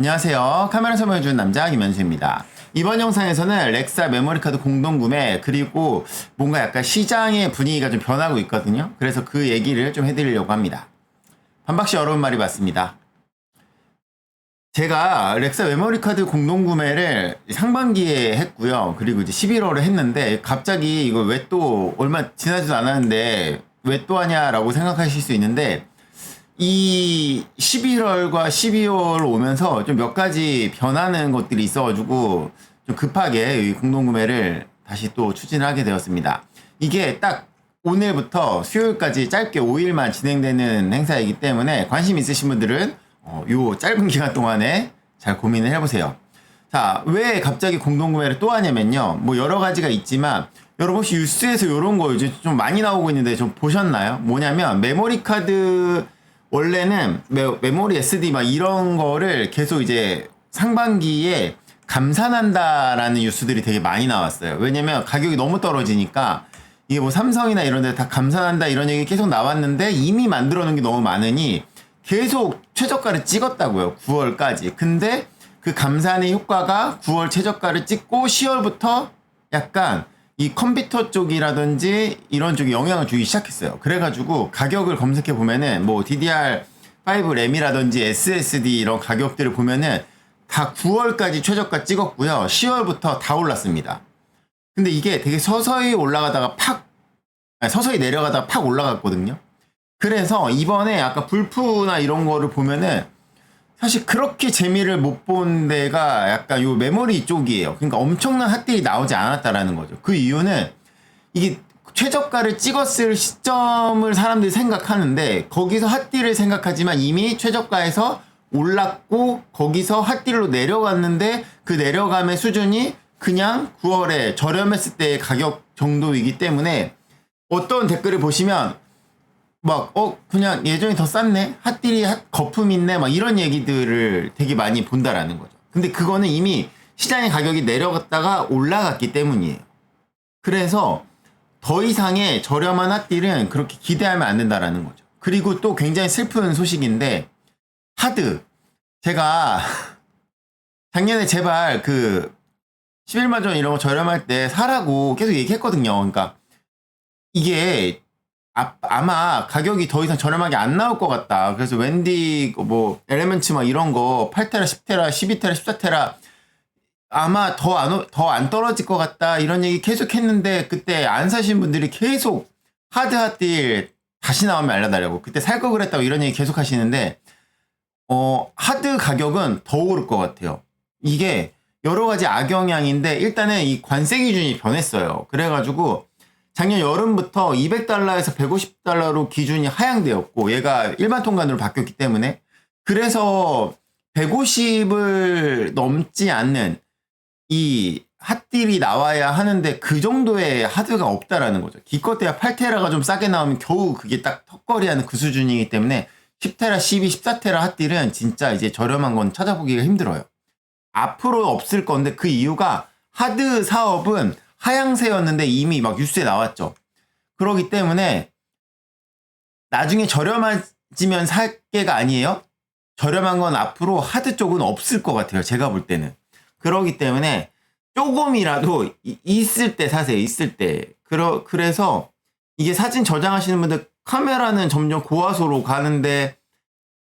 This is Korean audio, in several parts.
안녕하세요. 카메라 설명해주는 남자 김현수입니다. 이번 영상에서는 렉사 메모리카드 공동구매 그리고 뭔가 약간 시장의 분위기가 좀 변하고 있거든요. 그래서 그 얘기를 좀 해드리려고 합니다. 반박시 어려운 말이 맞습니다. 제가 렉사 메모리카드 공동구매를 상반기에 했고요. 그리고 이제 11월에 했는데 갑자기 이거 왜 또 얼마 지나지도 않았는데 왜 또 하냐라고 생각하실 수 있는데 이 11월과 12월 오면서 좀 몇 가지 변하는 것들이 있어가지고 좀 급하게 이 공동구매를 다시 또 추진하게 되었습니다. 이게 딱 오늘부터 수요일까지 짧게 5일만 진행되는 행사이기 때문에 관심 있으신 분들은 어, 요 짧은 기간 동안에 잘 고민을 해보세요. 자, 왜 갑자기 공동구매를 또 하냐면요. 뭐 여러 가지가 있지만 여러분 혹시 뉴스에서 이런 거 요즘 좀 많이 나오고 있는데 좀 보셨나요? 뭐냐면 메모리 카드 원래는 메, 모리 SD 막 이런 거를 계속 이제 상반기에 감산한다라는 뉴스들이 되게 많이 나왔어요. 왜냐면 가격이 너무 떨어지니까 이게 뭐 삼성이나 이런 데 다 감산한다 이런 얘기 계속 나왔는데 이미 만들어 놓은 게 너무 많으니 계속 최저가를 찍었다고요. 9월까지. 근데 그 감산의 효과가 9월 최저가를 찍고 10월부터 약간 이 컴퓨터 쪽이라든지 이런 쪽에 영향을 주기 시작했어요. 그래가지고 가격을 검색해 보면은 뭐 DDR5 램이라든지 SSD 이런 가격들을 보면은 다 9월까지 최저가 찍었고요. 10월부터 다 올랐습니다. 근데 이게 되게 서서히 올라가다가 팍, 아니, 서서히 내려가다가 팍 올라갔거든요. 그래서 이번에 아까 불프나 이런 거를 보면은 사실 그렇게 재미를 못 본 데가 약간 요 메모리 쪽이에요. 그러니까 엄청난 핫딜이 나오지 않았다라는 거죠. 그 이유는 이게 최저가를 찍었을 시점을 사람들이 생각하는데 거기서 핫딜을 생각하지만 이미 최저가에서 올랐고 거기서 핫딜로 내려갔는데 그 내려감의 수준이 그냥 9월에 저렴했을 때의 가격 정도이기 때문에 어떤 댓글을 보시면 막, 어, 그냥 예전이 더 쌌네? 핫딜이 핫, 거품 있네? 막 이런 얘기들을 되게 많이 본다라는 거죠. 근데 그거는 이미 시장의 가격이 내려갔다가 올라갔기 때문이에요. 그래서 더 이상의 저렴한 핫딜은 그렇게 기대하면 안 된다라는 거죠. 그리고 또 굉장히 슬픈 소식인데, 하드. 제가 작년에 제발 그 11만 전 이런 거 저렴할 때 사라고 계속 얘기했거든요. 그러니까 이게 아, 마 가격이 더 이상 저렴하게 안 나올 것 같다. 그래서 웬디 뭐 엘레멘츠 막 이런 거 8테라, 10테라, 12테라, 14테라 아마 더 안 더 안 떨어질 것 같다. 이런 얘기 계속 했는데 그때 안 사신 분들이 계속 하드 핫딜 다시 나오면 알려달라고. 그때 살 거 그랬다고 이런 얘기 계속 하시는데 어 하드 가격은 더 오를 것 같아요. 이게 여러 가지 악영향인데 일단은 이 관세 기준이 변했어요. 그래가지고 작년 여름부터 200달러에서 150달러로 기준이 하향되었고 얘가 일반 통관으로 바뀌었기 때문에 그래서 150을 넘지 않는 이 핫딜이 나와야 하는데 그 정도의 하드가 없다라는 거죠. 기껏해야 8테라가 좀 싸게 나오면 겨우 그게 딱 턱걸이 하는 그 수준이기 때문에 10테라, 12, 14테라 핫딜은 진짜 이제 저렴한 건 찾아보기가 힘들어요. 앞으로 없을 건데 그 이유가 하드 사업은 하향세였는데 이미 막 뉴스에 나왔죠. 그러기 때문에 나중에 저렴해지면 살 게가 아니에요. 저렴한 건 앞으로 하드 쪽은 없을 것 같아요. 제가 볼 때는. 그러기 때문에 조금이라도 있을 때 사세요. 있을 때. 그러, 그래서 이게 사진 저장하시는 분들 카메라는 점점 고화소로 가는데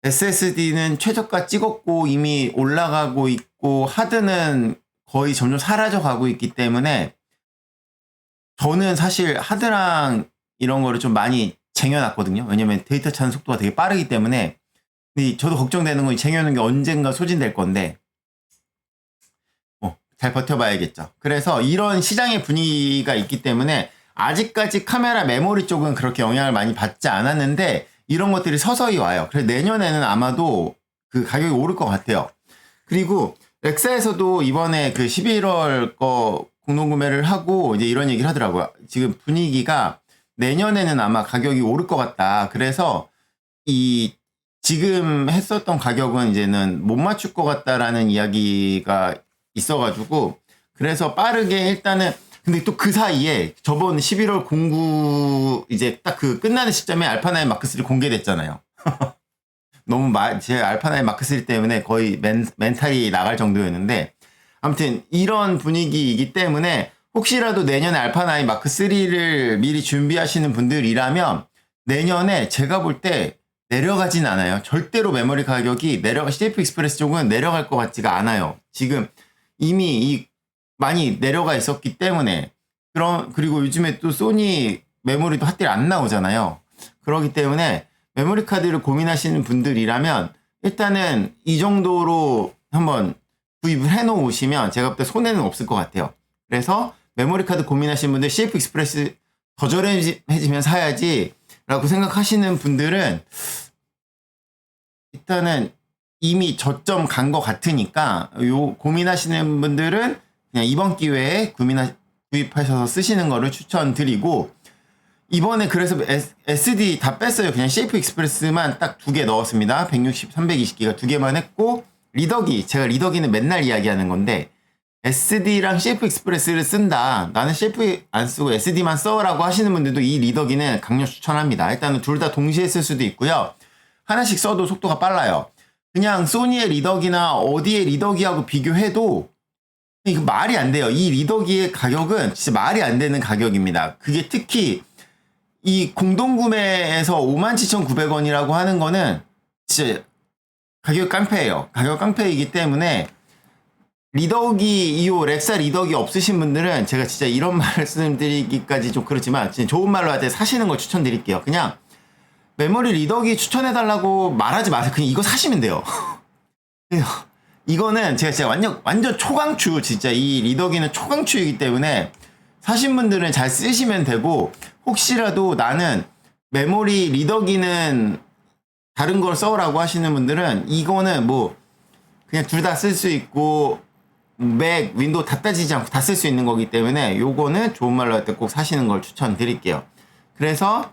SSD는 최저가 찍었고 이미 올라가고 있고 하드는 거의 점점 사라져 가고 있기 때문에 저는 사실 하드랑 이런 거를 좀 많이 쟁여놨거든요. 왜냐면 데이터 차는 속도가 되게 빠르기 때문에. 근데 저도 걱정되는 건 쟁여놓은 게 언젠가 소진될 건데, 어, 잘 버텨봐야겠죠. 그래서 이런 시장의 분위기가 있기 때문에 아직까지 카메라 메모리 쪽은 그렇게 영향을 많이 받지 않았는데, 이런 것들이 서서히 와요. 그래서 내년에는 아마도 그 가격이 오를 것 같아요. 그리고 렉사에서도 이번에 그 11월 거 공동구매를 하고 이제 이런 얘기를 하더라고요. 지금 분위기가 내년에는 아마 가격이 오를 것 같다. 그래서 이 지금 했었던 가격은 이제는 못 맞출 것 같다라는 이야기가 있어가지고 그래서 빠르게 일단은 근데 또 그 사이에 저번 11월 공구 이제 딱 그 끝나는 시점에 알파9 마크3 공개됐잖아요. 너무 마, 제 알파9 마크3 때문에 거의 멘, 멘탈이 나갈 정도였는데 아무튼 이런 분위기이기 때문에 혹시라도 내년에 알파9 마크 3를 미리 준비하시는 분들이라면 내년에 제가 볼 때 내려가진 않아요. 절대로 메모리 가격이 내려가 CF 익스프레스 쪽은 내려갈 것 같지가 않아요. 지금 이미 이 많이 내려가 있었기 때문에 그런 그리고 요즘에 또 소니 메모리도 핫딜 안 나오잖아요. 그렇기 때문에 메모리 카드를 고민하시는 분들이라면 일단은 이 정도로 한번 구입을 해 놓으시면 제가 볼때 손해는 없을 것 같아요. 그래서 메모리 카드 고민하시는 분들 CF 익스프레스 더 저렴해지면 사야지 라고 생각하시는 분들은 일단은 이미 저점 간 것 같으니까 요 고민하시는 분들은 그냥 이번 기회에 구민하, 구입하셔서 쓰시는 거를 추천드리고 이번에 그래서 S- SD 다 뺐어요. 그냥 CF 익스프레스만 딱 두 개 넣었습니다. 160, 320기가 두 개만 했고 리더기 제가 리더기는 맨날 이야기하는 건데 SD랑 CF 익스프레스를 쓴다. 나는 CF 안 쓰고 SD만 써라고 하시는 분들도 이 리더기는 강력 추천합니다. 일단은 둘 다 동시에 쓸 수도 있고요. 하나씩 써도 속도가 빨라요. 그냥 소니의 리더기나 어디의 리더기하고 비교해도 이거 말이 안 돼요. 이 리더기의 가격은 진짜 말이 안 되는 가격입니다. 그게 특히 이 공동구매에서 57,900원이라고 하는 거는 진짜 가격 깡패예요. 가격 깡패이기 때문에 리더기 이호 렉사 리더기 없으신 분들은 제가 진짜 이런 말씀드리기까지 좀 그렇지만 진짜 좋은 말로 할 때 사시는 걸 추천드릴게요. 그냥 메모리 리더기 추천해달라고 말하지 마세요. 그냥 이거 사시면 돼요. 이거는 제가 진짜 완전 완전 초강추 진짜 이 리더기는 초강추이기 때문에 사신 분들은 잘 쓰시면 되고 혹시라도 나는 메모리 리더기는 다른 걸 써라고 하시는 분들은 이거는 뭐 그냥 둘 다 쓸 수 있고 맥, 윈도우 다 따지지 않고 다 쓸 수 있는 거기 때문에 요거는 좋은 말로 할 때 꼭 사시는 걸 추천드릴게요. 그래서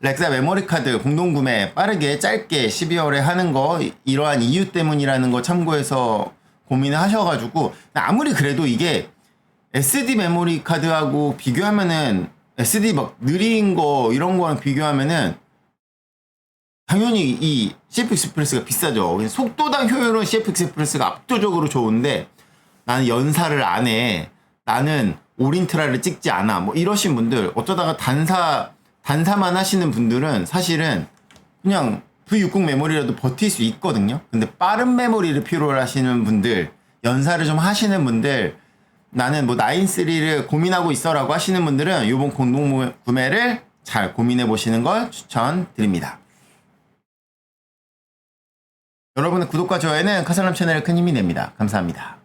렉사 메모리 카드 공동 구매 빠르게 짧게 12월에 하는 거 이러한 이유 때문이라는 거 참고해서 고민을 하셔가지고 아무리 그래도 이게 SD 메모리 카드하고 비교하면은 SD 막 느린 거 이런 거랑 비교하면은 당연히 이 CF 익스프레스가 비싸죠. 속도당 효율은 CF 익스프레스가 압도적으로 좋은데 나는 연사를 안 해. 나는 오린트라를 찍지 않아. 뭐 이러신 분들 어쩌다가 단사 단사만 하시는 분들은 사실은 그냥 V60 메모리라도 버틸 수 있거든요. 근데 빠른 메모리를 필요로 하시는 분들, 연사를 좀 하시는 분들, 나는 뭐 9-3를 고민하고 있어라고 하시는 분들은 이번 공동 구매를 잘 고민해 보시는 걸 추천드립니다. 여러분의 구독과 좋아요는 카살람 채널에 큰 힘이 됩니다. 감사합니다.